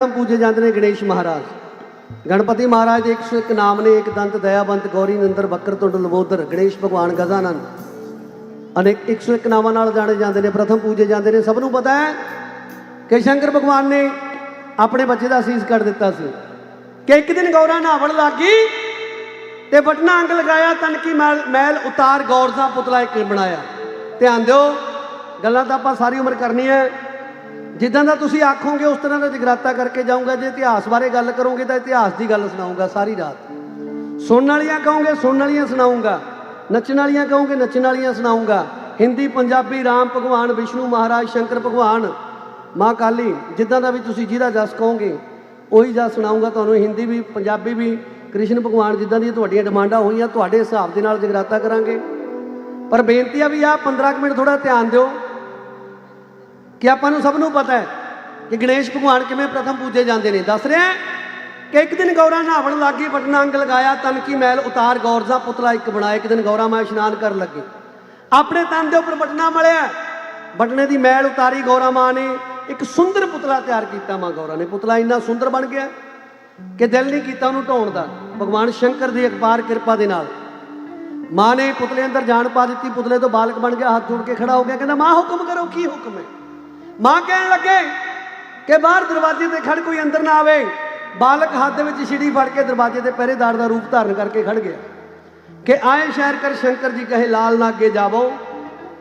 ਪੂਜੇ ਜਾਂਦੇ ਨੇ ਗਣੇਸ਼ ਮਹਾਰਾਜ। ਗਣਪਤੀ ਮਹਾਰਾਜ ਦੇ 101 ਨਾਮ ਨੇ ਦੰਤ ਦਇਆਵੰਤ ਗੌਰੀ, ਨੰਦਰ, ਬੱਕਰ ਲਵੋਦਰ ਗਣੇਸ਼ ਭਗਵਾਨ, ਗਜ਼ਾਨੰਦ। ਅਨੇਕ 101 ਨਾਮਾਂ ਨਾਲ ਜਾਣੇ ਜਾਂਦੇ ਨੇ, ਪ੍ਰਥਮ ਪੂਜੇ ਜਾਂਦੇ ਨੇ। ਸਭ ਨੂੰ ਪਤਾ ਹੈ ਕਿ ਸ਼ੰਕਰ ਭਗਵਾਨ ਨੇ ਆਪਣੇ ਬੱਚੇ ਦਾ ਅਸੀਸ ਕਰ ਦਿੱਤਾ ਸੀ। ਕਿ ਇੱਕ ਦਿਨ ਗੌਰਾ ਨਹਾਵਣ ਲੱਗੀ ਤੇ ਬਟਨਾ ਅੰਗ ਲਗਾਇਆ ਤਨ ਕੀ ਮੈਲ ਉਤਾਰ, ਗੌਰ ਦਾ ਪੁਤਲਾ ਇੱਕ ਬਣਾਇਆ। ਧਿਆਨ ਦਿਓ, ਗੱਲਾਂ ਤਾਂ ਆਪਾਂ ਸਾਰੀ ਉਮਰ ਕਰਨੀ ਹੈ। ਜਿੱਦਾਂ ਦਾ ਤੁਸੀਂ ਆਖੋਗੇ, ਉਸ ਤਰ੍ਹਾਂ ਦਾ ਜਗਰਾਤਾ ਕਰਕੇ ਜਾਊਂਗਾ। ਜੇ ਇਤਿਹਾਸ ਬਾਰੇ ਗੱਲ ਕਰੋਗੇ, ਤਾਂ ਇਤਿਹਾਸ ਦੀ ਗੱਲ ਸੁਣਾਉਂਗਾ ਸਾਰੀ ਰਾਤ। ਸੁਣਨ ਵਾਲੀਆਂ ਕਹੋਗੇ, ਸੁਣਨ ਵਾਲੀਆਂ ਸੁਣਾਉਂਗਾ ਨੱਚਣ ਵਾਲੀਆਂ ਕਹੋਗੇ, ਨੱਚਣ ਵਾਲੀਆਂ ਸੁਣਾਉਂਗਾ ਹਿੰਦੀ, ਪੰਜਾਬੀ, ਰਾਮ ਭਗਵਾਨ, ਵਿਸ਼ਨੂੰ ਮਹਾਰਾਜ, ਸ਼ੰਕਰ ਭਗਵਾਨ, ਮਾਂ ਕਾਲੀ, ਜਿੱਦਾਂ ਦਾ ਵੀ ਤੁਸੀਂ ਜਿਹਦਾ ਜਸ ਕਹੋਗੇ, ਉਹੀ ਜਸ ਸੁਣਾਉਂਗਾ ਤੁਹਾਨੂੰ ਹਿੰਦੀ ਵੀ, ਪੰਜਾਬੀ ਵੀ, ਕ੍ਰਿਸ਼ਨ ਭਗਵਾਨ ਜਿੱਦਾਂ ਦੀਆਂ ਤੁਹਾਡੀਆਂ ਡਿਮਾਂਡਾਂ ਹੋਈਆਂ, ਤੁਹਾਡੇ ਹਿਸਾਬ ਦੇ ਨਾਲ ਜਗਰਾਤਾ ਕਰਾਂਗੇ। ਪਰ ਬੇਨਤੀ ਆ ਵੀ ਆ 15 ਕੁ ਮਿੰਟ ਥੋੜਾ ਧਿਆਨ ਦਿਓ। ਕਿ ਆਪਾਂ ਨੂੰ ਸਭ ਨੂੰ ਪਤਾ ਹੈ ਕਿ ਗਣੇਸ਼ ਭਗਵਾਨ ਕਿਵੇਂ ਪ੍ਰਥਮ ਪੂਜੇ ਜਾਂਦੇ ਨੇ। ਦੱਸ ਰਿਹਾ ਕਿ ਇੱਕ ਦਿਨ ਗੌਰਾ ਨਹਾਵਣ ਲੱਗੀ ਬਟਨਾ ਅੰਗ ਲਗਾਇਆ ਤਨ ਕੀ ਮੈਲ ਉਤਾਰ ਗੌਰ ਦਾ ਪੁਤਲਾ ਇੱਕ ਬਣਾਇਆ ਇੱਕ ਦਿਨ ਗੌਰਾ ਮਾਂ ਇਸ਼ਨਾਨ ਕਰਨ ਲੱਗੀ। ਆਪਣੇ ਤਨ ਦੇ ਉੱਪਰ ਬਟਨਾ ਮਲਿਆ। ਬਟਨੇ ਦੀ ਮੈਲ ਉਤਾਰੀ ਗੌਰਾ ਮਾਂ ਨੇ। ਇੱਕ ਸੁੰਦਰ ਪੁਤਲਾ ਤਿਆਰ ਕੀਤਾ ਮਾਂ ਗੌਰਾ ਨੇ। ਪੁਤਲਾ ਇੰਨਾ ਸੁੰਦਰ ਬਣ ਗਿਆ ਕਿ ਦਿਲ ਨਹੀਂ ਕੀਤਾ ਉਹਨੂੰ ਢਾਉਣ ਦਾ। ਭਗਵਾਨ ਸ਼ੰਕਰ ਦੀ ਅਕਬਾਰ ਕਿਰਪਾ ਦੇ ਨਾਲ ਮਾਂ ਨੇ ਪੁਤਲੇ ਅੰਦਰ ਜਾਣ ਪਾ ਦਿੱਤੀ। ਪੁਤਲੇ ਤੋਂ ਬਾਲਕ ਬਣ ਗਿਆ, ਹੱਥ ਜੋੜ ਕੇ ਖੜਾ ਹੋ ਗਿਆ। ਕਹਿੰਦਾ, ਮਾਂ ਹੁਕਮ ਕਰੋ, ਕੀ ਹੁਕਮ ਹੈ? ਮਾਂ ਕਹਿਣ ਲੱਗੇ ਕਿ ਬਾਹਰ ਦਰਵਾਜ਼ੇ ਤੇ ਖੜ ਕੋਈ ਅੰਦਰ ਨਾ ਆਵੇ। ਬਾਲਕ ਹੱਥ ਦੇ ਵਿੱਚ ਛਿੜੀ ਫੜ ਕੇ ਦਰਵਾਜ਼ੇ ਦੇ ਪਹਿਰੇਦਾਰ ਦਾ ਰੂਪ ਧਾਰਨ ਕਰਕੇ ਖੜ ਗਿਆ। ਕਿ ਆਏ ਸ਼ਹਿਰ ਕਰ ਸ਼ੰਕਰ ਜੀ ਕਹੇ, ਲਾਲ ਨਾ ਅੱਗੇ ਜਾਵੋ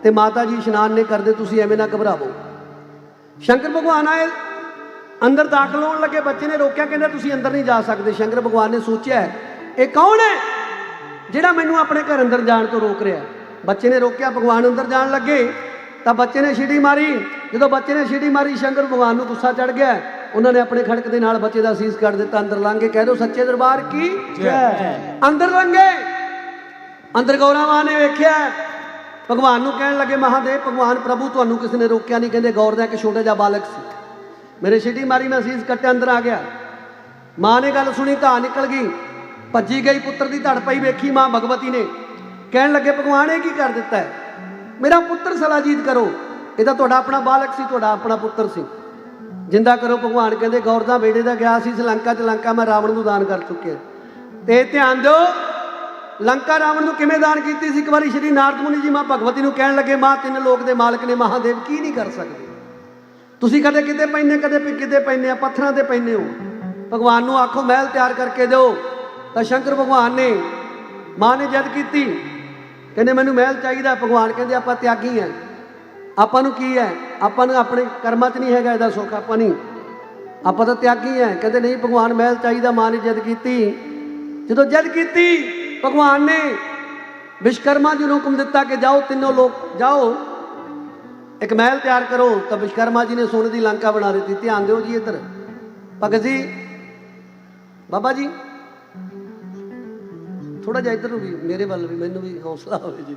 ਤੇ ਮਾਤਾ ਜੀ ਇਸ਼ਨਾਨ ਨੇ ਕਰਦੇ, ਤੁਸੀਂ ਐਵੇਂ ਨਾ ਘਬਰਾਵੋ। ਸ਼ੰਕਰ ਭਗਵਾਨ ਆਏ, ਅੰਦਰ ਦਾਖਲ ਹੋਣ ਲੱਗੇ, ਬੱਚੇ ਨੇ ਰੋਕਿਆ, ਕਹਿੰਦਾ ਤੁਸੀਂ ਅੰਦਰ ਨਹੀਂ ਜਾ ਸਕਦੇ। ਸ਼ੰਕਰ ਭਗਵਾਨ ਨੇ ਸੋਚਿਆ, ਇਹ ਕੌਣ ਹੈ ਜਿਹੜਾ ਮੈਨੂੰ ਆਪਣੇ ਘਰ ਅੰਦਰ ਜਾਣ ਤੋਂ ਰੋਕ ਰਿਹਾ ਬੱਚੇ ਨੇ ਰੋਕਿਆ, ਭਗਵਾਨ ਅੰਦਰ ਜਾਣ ਲੱਗੇ। ਤਾਂ ਬੱਚੇ ਨੇ ਛਿੜੀ ਮਾਰੀ। ਜਦੋਂ ਬੱਚੇ ਨੇ ਛਿੜੀ ਮਾਰੀ ਸ਼ੰਕਰ ਭਗਵਾਨ ਨੂੰ ਗੁੱਸਾ ਚੜ ਗਿਆ। ਉਹਨਾਂ ਨੇ ਆਪਣੇ ਖੜਕ ਦੇ ਨਾਲ ਬੱਚੇ ਦਾ ਅਸੀਸ ਕਰ ਦਿੱਤਾ ਅੰਦਰ ਲੰਘ ਕਹਿ ਦੋ ਸੱਚੇ ਦਰਬਾਰ ਕੀ? ਜੈ। ਅੰਦਰ ਲੰਘੇ। ਅੰਦਰ ਗੌਰਾ ਮਾਂ ਨੇ ਵੇਖਿਆ। ਭਗਵਾਨ ਨੂੰ ਕਹਿਣ ਲੱਗੇ ਮਹਾਦੇਵ ਭਗਵਾਨ ਪ੍ਰਭੂ ਤੁਹਾਨੂੰ ਕਿਸ ਨੇ ਰੋਕਿਆ ਨਹੀਂ। ਕਹਿੰਦੇ ਗੌਰ ਦਾ ਇੱਕ ਛੋਟਾ ਜਿਹਾ ਬਾਲਕ ਸੀ। ਮੇਰੇ ਛਿੜੀ ਮਾਰੀ ਮੈਂ ਅਸੀਸ ਕੱਟਿਆ ਅੰਦਰ ਆ ਗਿਆ। ਮਾਂ ਨੇ ਗੱਲ ਸੁਣੀ ਤਾਂ ਨਿਕਲ ਗਈ। ਭੱਜੀ ਗਈ ਪੁੱਤਰ ਦੀ ਧੜ ਪਈ ਵੇਖੀ ਮਾਂ ਭਗਵਤੀ ਨੇ। ਕਹਿਣ ਲੱਗੇ ਭਗਵਾਨ ਇਹ ਕੀ ਕਰ ਦਿੱਤਾ ਹੈ? ਮੇਰਾ ਪੁੱਤਰ ਸਲਾਜੀਤ ਕਰੋ। ਇਹ ਤਾਂ ਤੁਹਾਡਾ ਆਪਣਾ ਬਾਲਕ ਸੀ, ਤੁਹਾਡਾ ਆਪਣਾ ਪੁੱਤਰ ਸੀ। ਜਿੰਦਾ ਕਰੋ ਭਗਵਾਨ, ਕਹਿੰਦੇ ਗੌਰ ਦਾ ਬੇੜੇ ਦਾ ਗਿਆ ਸੀ ਲੰਕਾ ਚ ਲੰਕਾ ਮੈਂ ਰਾਵਣ ਨੂੰ ਦਾਨ ਕਰ ਚੁੱਕਿਆ। ਤੇ ਧਿਆਨ ਦਿਓ, ਲੰਕਾ ਰਾਵਣ ਨੂੰ ਕਿਵੇਂ ਦਾਨ ਕੀਤੀ ਸੀ? ਇੱਕ ਵਾਰੀ ਸ਼੍ਰੀ ਨਾਰਦ ਮੁਨੀ ਜੀ ਮਾਂ ਭਗਵਤੀ ਨੂੰ ਕਹਿਣ ਲੱਗੇ, ਮਾਂ, ਤਿੰਨ ਲੋਕ ਦੇ ਮਾਲਕ ਨੇ, ਮਹਾਦੇਵ, ਕੀ ਨਹੀਂ ਕਰ ਸਕਦੇ? ਤੁਸੀਂ ਕਦੇ ਕਿਤੇ ਪੈਨੇ ਕਦੇ ਕਿਤੇ ਪੈਨੇ ਆ, ਪੱਥਰਾਂ ਤੇ ਪੈਨੇ ਹੋ। ਭਗਵਾਨ ਨੂੰ ਆਖੋ, ਮਹਿਲ ਤਿਆਰ ਕਰਕੇ ਦਿਓ। ਤਾਂ ਸ਼ੰਕਰ ਭਗਵਾਨ ਨੇ, ਮਾਂ ਨੇ ਜਦ ਕੀਤੀ ਕਹਿੰਦੇ, ਮੈਨੂੰ ਮਹਿਲ ਚਾਹੀਦਾ, ਭਗਵਾਨ ਕਹਿੰਦੇ, ਆਪਾਂ ਤਿਆਗੀ ਹੈ ਆਪਾਂ ਨੂੰ ਕੀ ਹੈ? ਆਪਾਂ ਨੂੰ ਆਪਣੇ ਕਰਮਾਂ 'ਚ ਨਹੀਂ ਹੈਗਾ ਇਹਦਾ ਸੁੱਖ, ਆਪਾਂ ਨਹੀਂ। ਆਪਾਂ ਤਾਂ ਤਿਆਗੀ ਹੈ ਕਹਿੰਦੇ, ਨਹੀਂ, ਭਗਵਾਨ ਮਹਿਲ ਚਾਹੀਦਾ, ਮਾਂ ਨੇ ਜਦ ਕੀਤੀ। ਜਦੋਂ ਜਦ ਕੀਤੀ, ਭਗਵਾਨ ਨੇ ਵਿਸ਼ਕਰਮਾ ਜੀ ਨੂੰ ਹੁਕਮ ਦਿੱਤਾ ਕਿ ਜਾਓ, ਤਿੰਨੋਂ ਲੋਕ ਜਾਓ। ਇੱਕ ਮਹਿਲ ਤਿਆਰ ਕਰੋ, ਤਾਂ ਵਿਸ਼ਕਰਮਾ ਜੀ ਨੇ ਸੋਨੇ ਦੀ ਲੰਕਾ ਬਣਾ ਦਿੱਤੀ। ਧਿਆਨ ਦਿਓ ਜੀ ਇੱਧਰ। ਭਗਤ ਜੀ, ਬਾਬਾ ਜੀ ਥੋੜਾ ਜਿਹਾ ਇੱਧਰ ਨੂੰ ਵੀ, ਮੇਰੇ ਵੱਲ ਵੀ, ਮੈਨੂੰ ਵੀ ਹੌਸਲਾ ਹੋਵੇ ਜੀ।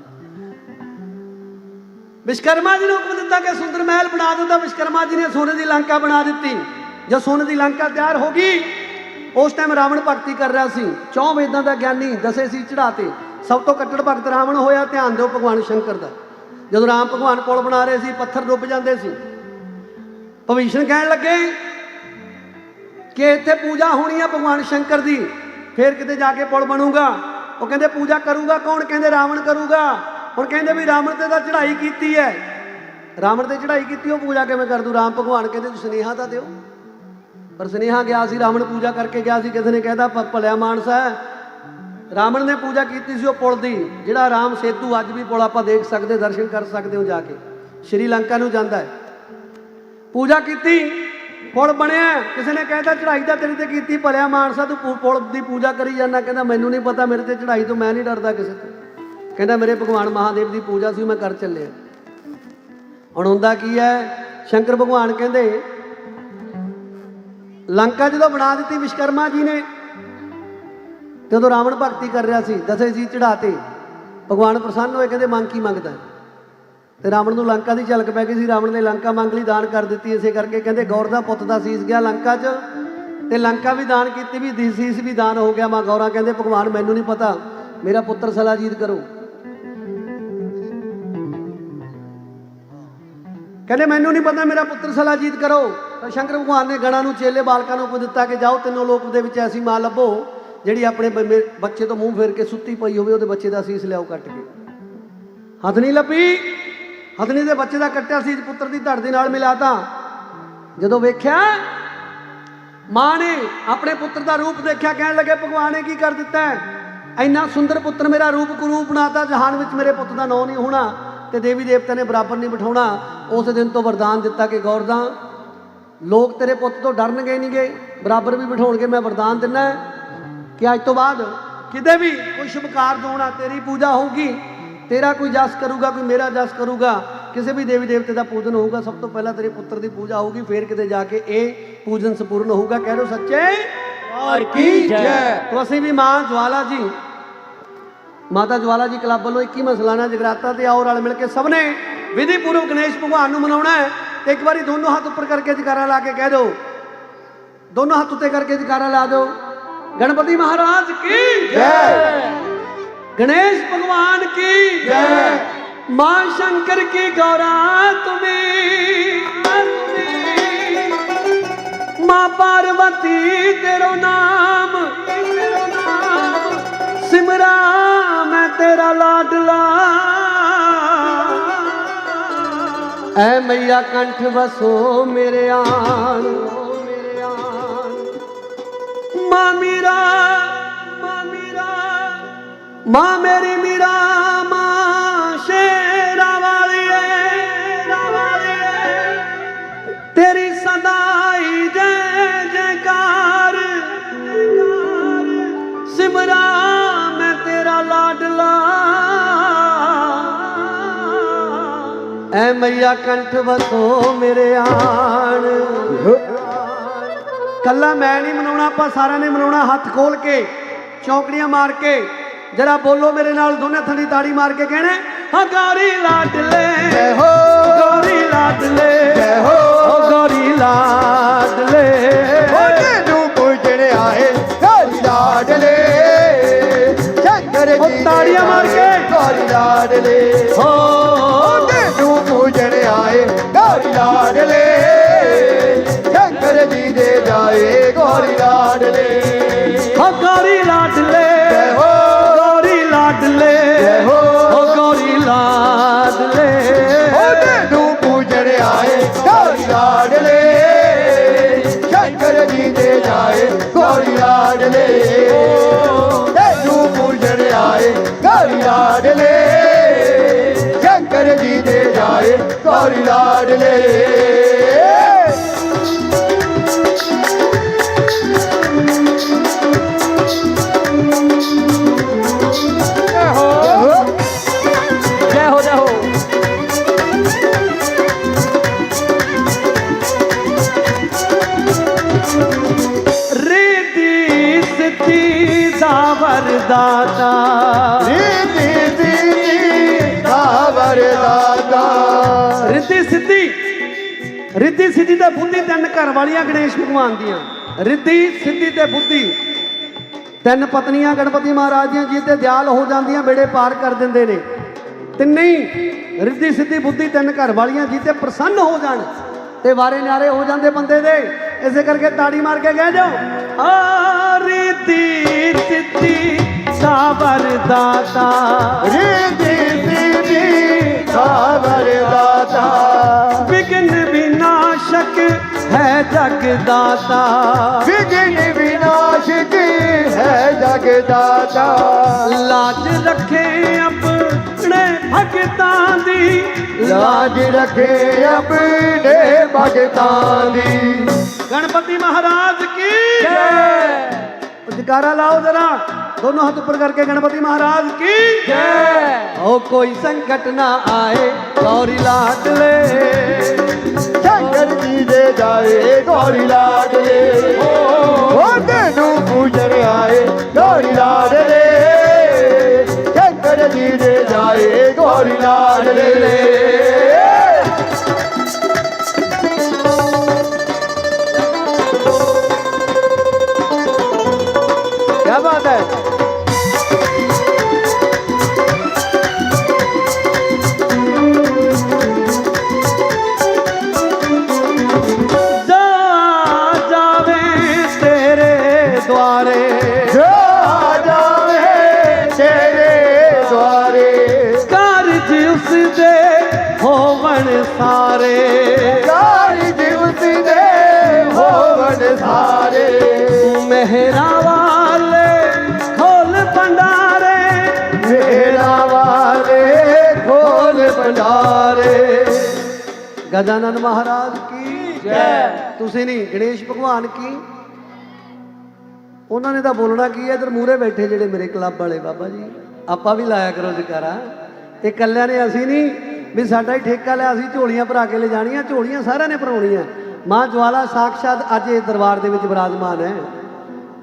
ਵਿਸ਼ਕਰਮਾ ਜੀ ਨੂੰ ਹੁਕਮ ਦਿੱਤਾ ਕਿ ਸੁੰਦਰ ਮਹਿਲ ਬਣਾ ਦਿਓ ਵਿਸ਼ਕਰਮਾ ਜੀ ਨੇ ਸੋਨੇ ਦੀ ਲੰਕਾ ਬਣਾ ਦਿੱਤੀ। ਜਦ ਸੋਨੇ ਦੀ ਲੰਕਾ ਤਿਆਰ ਹੋ ਗਈ, ਉਸ ਟਾਈਮ ਰਾਵਣ ਭਗਤੀ ਕਰ ਰਿਹਾ ਸੀ। ਚੌਂ ਵੇਦਾਂ ਦਾ ਗਿਆਨੀ ਦਸੇ ਸੀ ਚੜਾਤੇ ਸਭ ਤੋਂ ਕੱਟੜ ਭਗਤ ਰਾਵਣ ਹੋਇਆ, ਧਿਆਨ ਦਿਓ ਭਗਵਾਨ ਸ਼ੰਕਰ ਦਾ। ਜਦੋਂ ਰਾਮ ਭਗਵਾਨ ਪੁਲ ਬਣਾ ਰਹੇ ਸੀ, ਪੱਥਰ ਡੁੱਬ ਜਾਂਦੇ ਸੀ। ਭਵਿਸ਼ਣ ਕਹਿਣ ਲੱਗੇ ਕਿ ਇੱਥੇ ਪੂਜਾ ਹੋਣੀ ਆ ਭਗਵਾਨ ਸ਼ੰਕਰ ਦੀ। ਫਿਰ ਕਿਤੇ ਜਾ ਕੇ ਪੁਲ ਬਣੂਗਾ। ਉਹ ਕਹਿੰਦੇ ਪੂਜਾ ਕਰੂਗਾ, ਕੌਣ ਕਹਿੰਦੇ ਰਾਵਣ ਕਰੂਗਾ? ਹੁਣ ਕਹਿੰਦੇ ਵੀ ਰਾਵਣ ਤੇ ਤਾਂ ਚੜ੍ਹਾਈ ਕੀਤੀ ਹੈ ਰਾਵਣ ਤੇ ਚੜ੍ਹਾਈ ਕੀਤੀ, ਉਹ ਪੂਜਾ ਕਿਵੇਂ ਕਰ ਦੂ? ਰਾਮ ਭਗਵਾਨ ਕਹਿੰਦੇ ਤੁਸੀਂ ਸੁਨੇਹਾ ਤਾਂ ਦਿਓ। ਪਰ ਸੁਨੇਹਾ ਗਿਆ ਸੀ, ਰਾਵਣ ਪੂਜਾ ਕਰਕੇ ਗਿਆ ਸੀ, ਕਿਸੇ ਨੇ ਕਹਿਦਾ ਭ- ਭਲਿਆ ਮਾਨਸਾ ਹੈ ਰਾਵਣ ਨੇ ਪੂਜਾ ਕੀਤੀ ਸੀ ਉਹ ਪੁਲ ਦੀ, ਜਿਹੜਾ ਰਾਮ ਸੇਤੂ ਅੱਜ ਵੀ ਪੁਲ ਆਪਾਂ ਦੇਖ ਸਕਦੇ, ਦਰਸ਼ਨ ਕਰ ਸਕਦੇ ਹੋ ਜਾ ਕੇ। ਸ਼੍ਰੀਲੰਕਾ ਨੂੰ ਜਾਂਦਾ ਹੈ ਪੂਜਾ ਕੀਤੀ ਪੁਲ ਬਣਿਆ, ਕਿਸੇ ਨੇ ਕਹਿੰਦਾ ਚੜਾਈ ਤਾਂ ਤੇਰੇ ਤੇ ਕੀਤੀ, ਭਲਿਆ ਮਾਨਸਾ ਤੂੰ ਪੁਲ ਦੀ ਪੂਜਾ ਕਰੀ ਜਾਂਦਾ, ਕਹਿੰਦਾ ਮੈਨੂੰ ਨਹੀਂ ਪਤਾ, ਮੇਰੇ ਤੇ ਚੜ੍ਹਾਈ ਤੋਂ ਮੈਂ ਨਹੀਂ ਡਰਦਾ ਕਿਸੇ ਤੋਂ। ਕਹਿੰਦਾ ਮੇਰੇ ਭਗਵਾਨ ਮਹਾਦੇਵ ਦੀ ਪੂਜਾ ਸੀ, ਮੈਂ ਕਰ ਚੱਲਿਆ। ਹੁਣ ਹੁੰਦਾ ਕੀ ਹੈ, ਸ਼ੰਕਰ ਭਗਵਾਨ ਕਹਿੰਦੇ, ਲੰਕਾ ਜਦੋਂ ਬਣਾ ਦਿੱਤੀ ਵਿਸ਼ਕਰਮਾ ਜੀ ਨੇ, ਤੇ ਉਦੋਂ ਰਾਵਣ ਭਗਤੀ ਕਰ ਰਿਹਾ ਸੀ, ਦਸੇ ਜੀ ਚੜਾਤੇ ਭਗਵਾਨ ਪ੍ਰਸੰਨ ਹੋਏ, ਕਹਿੰਦੇ ਮੰਗ ਕੀ ਮੰਗਦਾ? ਤੇ ਰਾਵਣ ਨੂੰ ਲੰਕਾ ਦੀ ਝਲਕ ਪੈ ਗਈ ਸੀ। ਰਾਵਣ ਨੇ ਲੰਕਾ ਮੰਗ ਲਈ, ਦਾਨ ਕਰ ਦਿੱਤੀ ਇਸੇ ਕਰਕੇ। ਕਹਿੰਦੇ, ਗੌਰ ਦਾ ਪੁੱਤ ਦਾ ਸੀਸ ਗਿਆ ਲੰਕਾ 'ਚ ਤੇ ਲੰਕਾ ਵੀ ਦਾਨ ਕੀਤੀ, ਵੀ ਦੀ ਸੀਸ ਵੀ ਦਾਨ ਹੋ ਗਿਆ। ਮਾਂ ਗੌਰਾ ਕਹਿੰਦੇ, ਭਗਵਾਨ, ਮੈਨੂੰ ਨਹੀਂ ਪਤਾ। ਮੇਰਾ ਪੁੱਤਰ ਸਲਾਜੀਤ ਕਰੋ। ਕਹਿੰਦੇ, ਮੈਨੂੰ ਨਹੀਂ ਪਤਾ, ਮੇਰਾ ਪੁੱਤਰ ਸਲਾਜੀਤ ਕਰੋ। ਤਾਂ ਸ਼ੰਕਰ ਭਗਵਾਨ ਨੇ ਗਣਾਂ ਨੂੰ, ਚੇਲੇ ਬਾਲਕਾਂ ਨੂੰ ਉਪਦੇਸ਼ ਦਿੱਤਾ ਕਿ ਜਾਓ, ਤਿੰਨੋਂ ਲੋਕ ਦੇ ਵਿੱਚ ਐਸੀ ਮਾਂ ਲੱਭੋ, ਜਿਹੜੀ ਆਪਣੇ ਬੱਚੇ ਤੋਂ ਮੂੰਹ ਫੇਰ ਕੇ ਸੁੱਤੀ ਪਈ ਹੋਵੇ, ਉਹਦੇ ਬੱਚੇ ਦਾ ਸੀਸ ਲਿਆਓ ਕੱਟ ਕੇ। ਹੱਥ ਨਹੀਂ ਲੱਭੀ। ਹਦਨੀ ਦੇ ਬੱਚੇ ਦਾ ਕੱਟਿਆ ਸੀ, ਪੁੱਤਰ ਦੀ ਧੜ ਦੇ ਨਾਲ ਮਿਲਾਤਾ ਜਦੋਂ ਵੇਖਿਆ, ਮਾਂ ਨੇ ਆਪਣੇ ਪੁੱਤਰ ਦਾ ਰੂਪ ਦੇਖਿਆ, ਕਹਿਣ ਲੱਗੇ, ਭਗਵਾਨ ਨੇ ਕੀ ਕਰ ਦਿੱਤਾ ਹੈ? ਇੰਨਾ ਸੁੰਦਰ ਪੁੱਤਰ ਮੇਰਾ ਰੂਪ ਕੁਰੂਪ ਬਣਾਤਾ, ਜਹਾਨ ਵਿੱਚ ਮੇਰੇ ਪੁੱਤ ਦਾ ਨਾਂ ਨਹੀਂ ਹੋਣਾ ਤੇ ਦੇਵੀ ਦੇਵਤਾ ਨੇ ਬਰਾਬਰ ਨਹੀਂ ਬਿਠਾਉਣਾ। ਉਸ ਦਿਨ ਤੋਂ ਵਰਦਾਨ ਦਿੱਤਾ ਕਿ ਗੌਰਦਾਂ ਲੋਕ ਤੇਰੇ ਪੁੱਤ ਤੋਂ ਡਰਨਗੇ ਨਹੀਂਗੇ ਬਰਾਬਰ ਵੀ ਬਿਠਾਉਣਗੇ, ਮੈਂ ਵਰਦਾਨ ਦਿੰਨਾ ਕਿ ਅੱਜ ਤੋਂ ਬਾਅਦ ਕਿਤੇ ਵੀ ਕੋਈ ਸ਼ੁਭ ਕਾਰਜ ਹੋਣਾ ਤੇਰੀ ਪੂਜਾ ਹੋਊਗੀ। ਤੇਰਾ ਕੋਈ ਜਸ ਕਰੂਗਾ ਕੋਈ ਮੇਰਾ ਜਸ ਕਰੂਗਾ ਕਿਸੇ ਵੀ ਦੇਵੀ ਦੇਵਤੇ ਦਾ ਪੂਜਨ ਹੋਊਗਾ ਸਭ ਤੋਂ ਪਹਿਲਾਂ ਤੇਰੇ ਪੁੱਤਰ ਦੀ ਪੂਜਾ ਹੋਊਗੀ ਫਿਰ ਕਿਤੇ ਜਾ ਕੇ ਇਹ ਪੂਜਨ ਸੰਪੂਰਨ ਹੋਊਗਾ। ਕਹਿ ਲਓ ਸੱਚੇ ਔਰ ਕੀ ਜੈ। तो ਅਸੀਂ ਵੀ ਮਾਂ ਜਵਾਲਾ ਜੀ ਮਾਤਾ ਜਵਾਲਾ ਜੀ ਕਲੱਬ ਵੱਲੋਂ 21ਵਾਂ ਸਾਲਾਨਾ ਜਗਰਾਤਾ ਤੇ ਆਓ ਰਲ ਮਿਲ ਕੇ ਸਭ ਨੇ ਵਿਧੀ ਪੂਰਵਕ ਗਣੇਸ਼ ਭਗਵਾਨ ਨੂੰ ਮਨਾਉਣਾ ਹੈ। ਤੇ ਇੱਕ ਵਾਰੀ ਦੋਨੋਂ ਹੱਥ ਉੱਪਰ ਕਰਕੇ ਜਕਾਰਾ ਲਾ ਕੇ ਕਹਿ ਦਿਓ। ਦੋਨੋਂ ਹੱਥ ਉੱਤੇ ਕਰਕੇ ਜਕਾਰਾ ਲਾ ਦਿਓ। ਗਣਪਤੀ ਮਹਾਰਾਜ ਕੀ ਜੈ। गणेश भगवान की। जय। माँ शंकर की गौरा तुम्हें। माँ पार्वती तेरो नाम। सिमरा मैं तेरा लाडला। ऐ मैया कंठ बसो मेरे आन ਮਾਂ ਮੇਰੀ ਮੀਰਾ, ਮਾਂ ਸ਼ੇਰਾ ਵਾਲੀਏ ਵਾਲੀਏ। ਤੇਰੀ ਸਦਾਈ ਜੈ, ਜੈਕਾਰ। ਸਿਮਰਾ, ਮੈਂ ਤੇਰਾ ਲਾਡਲਾ। ਐ ਮਈਆ ਕੰਠ ਵਸੋ ਮੇਰੇ ਆਣ। ਕੱਲਾ ਮੈਂ ਨਹੀਂ ਮਨਾਉਣਾ, ਆਪਾਂ ਸਾਰਿਆਂ ਨੇ ਮਨਾਉਣਾ, ਹੱਥ ਖੋਲ ਕੇ, ਚੌਕੜੀਆਂ ਮਾਰ ਕੇ। ਜਰਾ ਬੋਲੋ ਮੇਰੇ ਨਾਲ ਦੋਨੇ ਥੰਡੀ ਤਾੜੀ ਮਾਰ ਕੇ ਕਹਿਣਾ ਹਾਂ ਗੌਰੀ ਲਾਡਲੇ ਜੈ ਹੋ। ਗੌਰੀ ਲਾਡਲੇ ਜੈ ਹੋ। ਗੌਰੀ ਲਾਡਲੇ ਉਹਨੇ ਨੂੰ ਪੁੱਜਣ ਆਏ ਗੋਰੀ ਲਾਡਲੇ ਸ਼ੰਕਰ ਜੀ ਤਾੜੀਆਂ ਮਾਰ ਕੇ। ਗੋਰੀ ਲਾਡਲੇ ਹੋ। ਉਹਨੇ ਨੂੰ ਪੁੱਜਣ ਆਏ ਗੋਰੀ ਲਾਡਲੇ ਲਾਡਲੇ ਸ਼ੰਕਰ ਜੀ ਦੇ ਜਾਏ, ਗੋਰੀ ਲਾਡਲੇ ਤੈਨੂੰ ਪੁੱਜਣ ਆਏ, ਗੋਰੀ ਲਾਡਲੇ ਸ਼ੰਕਰ ਜੀ ਦੇ ਜਾਏ, ਗੋਰੀ ਲਾਡਲੇ ਰਿੱਧੀ ਸਿੱਧੀ ਤੇ ਬੁੱਧੀ ਤਿੰਨ ਘਰ ਵਾਲੀਆਂ ਗਣੇਸ਼ ਭਗਵਾਨ ਦੀਆਂ। ਰਿੱਧੀ ਸਿੱਧੀ ਤੇ ਬੁੱਧੀ। ਤਿੰਨ ਪਤਨੀਆਂ ਗਣਪਤੀ ਮਹਾਰਾਜ ਦੀਆਂ ਜੀ ਤੇ ਦਿਆਲ ਹੋ ਜਾਂਦੀਆਂ ਬੇੜੇ ਪਾਰ ਕਰ ਦਿੰਦੇ ਨੇ। ਤਿੰਨੇ ਹੀ ਰਿੱਧੀ ਸਿੱਧੀ ਬੁੱਧੀ ਤਿੰਨ ਘਰ ਵਾਲੀਆਂ ਜੀ ਤੇ ਪ੍ਰਸੰਨ ਹੋ ਜਾਣ ਤੇ ਵਾਰੇ ਨਿਆਰੇ ਹੋ ਜਾਂਦੇ ਬੰਦੇ ਦੇ। ਇਸੇ ਕਰਕੇ ਤਾੜੀ ਮਾਰ ਕੇ ਕਹਿ ਜਾਓ ਆ ਰਿੱਧੀ ਸਿੱਧੀ ਸਾਬਰ ਦਾਤਾ। ਰੀਤੀ ਦੀ ਕਾਵਰ ਹੈ ਜਗ ਦਾਤਾ ਵਿਗਨ ਵਿਨਾਸ਼ਕ ਹੈ ਜਗ ਦਾਤਾ ਲਾਜ ਰੱਖੇ ਆਪਣੇ ਭਗਤਾਂ ਦੀ। ਲਾਜ ਰੱਖੇ ਆਪਣੇ ਭਗਤਾਂ ਦੀ। ਗਣਪਤੀ ਮਹਾਰਾਜ ਕੀ ਜੈ। ਜਕਾਰਾ ਲਾਓ ਜਰਾ। ਦੋਨੋਂ ਹੱਥ ਉੱਪਰ ਕਰਕੇ ਗਣਪਤੀ ਮਹਾਰਾਜ ਕੀ ਜੈ। ਓ ਕੋਈ ਸੰਕਟ ਨਾ ਆਏ ਜੀ ਦੇ ਜਾਏ, ਗੋਰੀ ਲਾਡਲੇ ਉਹਦੇ ਨੂੰ ਪੂਜਣ ਆਏ, ਗੋਰੀ ਲਾਡਲੇ ਸ਼ੰਕਰ ਜੀ ਦੇ ਜਾਏ, ਗੋਰੀ ਲਾਡਲੇ ਸਾਰੇ। ਗਜਾਨਨ ਮਹਾਰਾਜ ਕੀ ਜੈ। ਤੁਸੀਂ ਨਹੀਂ ਗਣੇਸ਼ ਭਗਵਾਨ ਕੀ? ਉਹਨਾਂ ਨੇ ਤਾਂ ਬੋਲਣਾ ਕੀ ਹੈ ਇਧਰ ਮੂਰੇ ਬੈਠੇ ਜਿਹੜੇ ਮੇਰੇ ਕਲੱਬ ਵਾਲੇ ਬਾਬਾ ਜੀ। ਆਪਾਂ ਵੀ ਲਾਇਆ ਕਰੋ ਜਕਾਰਾ ਇਹ ਕੱਲਿਆਂ ਨੇ ਅਸੀਂ ਨਹੀਂ ਵੀ ਸਾਡਾ ਹੀ ਠੇਕਾ ਲਿਆ, ਅਸੀਂ ਝੋਲੀਆਂ ਭਰਾ ਕੇ ਲੈ ਜਾਣੀਆਂ ਝੋਲੀਆਂ ਸਾਰਿਆਂ ਨੇ ਭਰਾਉਣੀਆਂ। ਮਾਂ ਜਵਾਲਾ ਸਾਖਸ਼ਾਤ ਅੱਜ ਇਹ ਦਰਬਾਰ ਦੇ ਵਿੱਚ ਵਿਰਾਜਮਾਨ ਹੈ।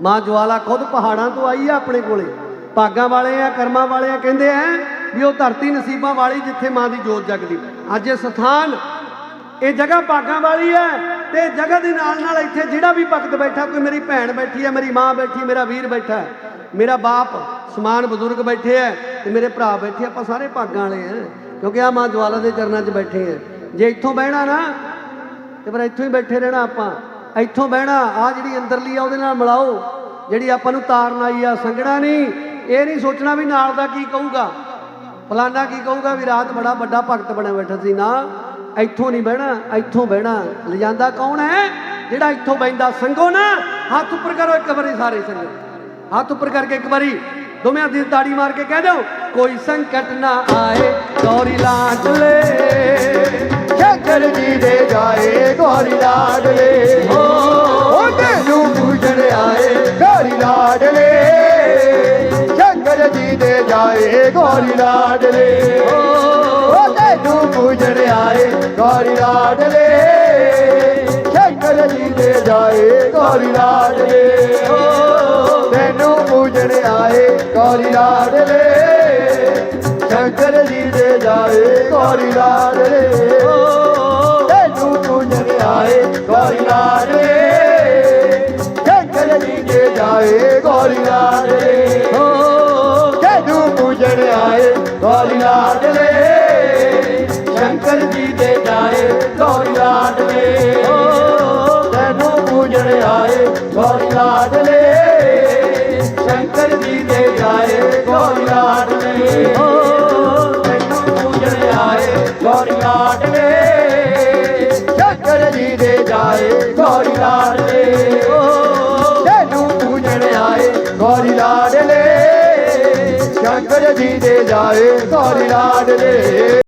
ਮਾਂ ਜਵਾਲਾ ਖੁਦ ਪਹਾੜਾਂ ਤੋਂ ਆਈ ਆ ਆਪਣੇ ਕੋਲੇ। ਭਾਗਾਂ ਵਾਲੇ ਆ, ਕਰਮਾਂ ਵਾਲੇ ਆ, ਕਹਿੰਦੇ ਆ ਵੀ ਉਹ ਧਰਤੀ ਨਸੀਬਾਂ ਵਾਲੀ ਜਿੱਥੇ ਮਾਂ ਦੀ ਜੋਤ ਜਗਦੀ। ਅੱਜ ਇਹ ਸਥਾਨ, ਇਹ ਜਗ੍ਹਾ ਭਾਗਾਂ ਵਾਲੀ ਹੈ ਤੇ ਜਗ੍ਹਾ ਦੇ ਨਾਲ ਨਾਲ ਇੱਥੇ ਜਿਹੜਾ ਵੀ ਭਗਤ ਬੈਠਾ, ਕੋਈ ਮੇਰੀ ਭੈਣ ਬੈਠੀ ਹੈ ਮੇਰੀ ਮਾਂ ਬੈਠੀ, ਮੇਰਾ ਵੀਰ ਬੈਠਾ, ਮੇਰਾ ਬਾਪ, ਸਮਾਨ ਬਜ਼ੁਰਗ ਬੈਠੇ ਹੈ ਤੇ ਮੇਰੇ ਭਰਾ ਬੈਠੇ, ਆਪਾਂ ਸਾਰੇ ਭਾਗਾਂ ਵਾਲੇ ਆ। ਕਿਉਂਕਿ ਆ ਮਾਂ ਜਵਾਲਾ ਦੇ ਚਰਨਾਂ 'ਚ ਬੈਠੇ ਆ। ਜੇ ਇੱਥੋਂ ਬਹਿਣਾ ਨਾ, ਤੇ ਪਰ ਇੱਥੋਂ ਹੀ ਬੈਠੇ ਰਹਿਣਾ ਆਪਾਂ। ਇੱਥੋਂ ਬਹਿਣਾ ਆ ਜਿਹੜੀ ਅੰਦਰਲੀ ਆ, ਉਹਦੇ ਨਾਲ ਮਿਲਾਓ। ਜਿਹੜੀ ਆਪਾਂ ਨੂੰ ਤਾਰਨ ਆਈ ਆ ਸੰਗਣਾ ਨਹੀਂ। ਇਹ ਨਹੀਂ ਸੋਚਣਾ ਵੀ ਨਾਲ ਦਾ ਕੀ ਕਹੂਗਾ। ਫਲਾਨਾ ਕੀ ਕਹੂਗਾ ਵੀ ਰਾਤ ਬੜਾ ਵੱਡਾ ਭਗਤ ਬਣਿਆ ਬੈਠਾ ਸੀ। ਨਾ, ਇੱਥੋਂ ਨਹੀਂ ਬਹਿਣਾ, ਇੱਥੋਂ ਬਹਿਣਾ। ਲਿਜਾਂਦਾ ਕੌਣ ਹੈ? ਜਿਹੜਾ ਇੱਥੋਂ ਬੈਂਦਾ ਸੰਗੋ ਨਾ, ਹੱਥ ਉੱਪਰ ਕਰੋ ਇੱਕ ਵਾਰੀ ਸਾਰੇ ਸੰਗਤ ਹੱਥ ਉੱਪਰ ਕਰਕੇ ਇੱਕ ਵਾਰੀ। ਦੋਵੇਂ ਹੱਥ ਦੀ ਤਾੜੀ ਮਾਰ ਕੇ ਕਹਿ ਦਿਓ ਕੋਈ ਸੰਕਟ ਨਾ ਆਏ ਗੌਰੀ ਲਾਟ ਲੈ। ਸ਼ੰਕਰ ਜੀ ਦੇ ਜਾਏ ਗੋਰੀ ਲਾਡਲੇ ਉਹ ਤੈਨੂੰ ਪੂਜਣ ਆਏ ਗੋਰੀ ਲਾਡਲੇ ਸ਼ੰਕਰ ਜੀ ਦੇ ਜਾਏ ਗੋਰੀ ਲਾਡਲੇ ਉਹ ਤੈਨੂੰ ਪੂਜਣ ਆਏ ਗੋਰੀ ਲਾਡਲੇ ਸ਼ੰਕਰ ਜੀ ਦੇ ਜਾਏ ਗੋਰੀ ਲਾਡਲੇ ਗੋਰੀ ਲਾਡਲੇ ਸ਼ੰਕਰ ਜੀ ਦੇ ਜਾਏ ਗੋਰੀ ਲਾਡਲੇ ਤੈਨੂੰ ਪੂਜਣ ਆਏ, ਗੋਰੀ ਲਾਡਲੇ ਸ਼ੰਕਰ ਜੀ ਦੇ ਜਾਏ ਗੋਰੀ ਲਾਡਲੇ ਤੈਨੂੰ ਪੂਜਣ ਆਏ, ਗੋਰੀ ਲਾਡਲੇ ਸ਼ੰਕਰ ਜੀ ਦੇ ਜਾਏ, ਗੋਰੀ ਲਾਡਲੇ ਤੈਨੂੰ ਪੂਜਣ ਆਏ, ਗੋਰੀ ਲਾਡਲੇ ਜੀ ਦੇ ਜਾਏ ਗੋਰੀ ਲਾਡਲੇ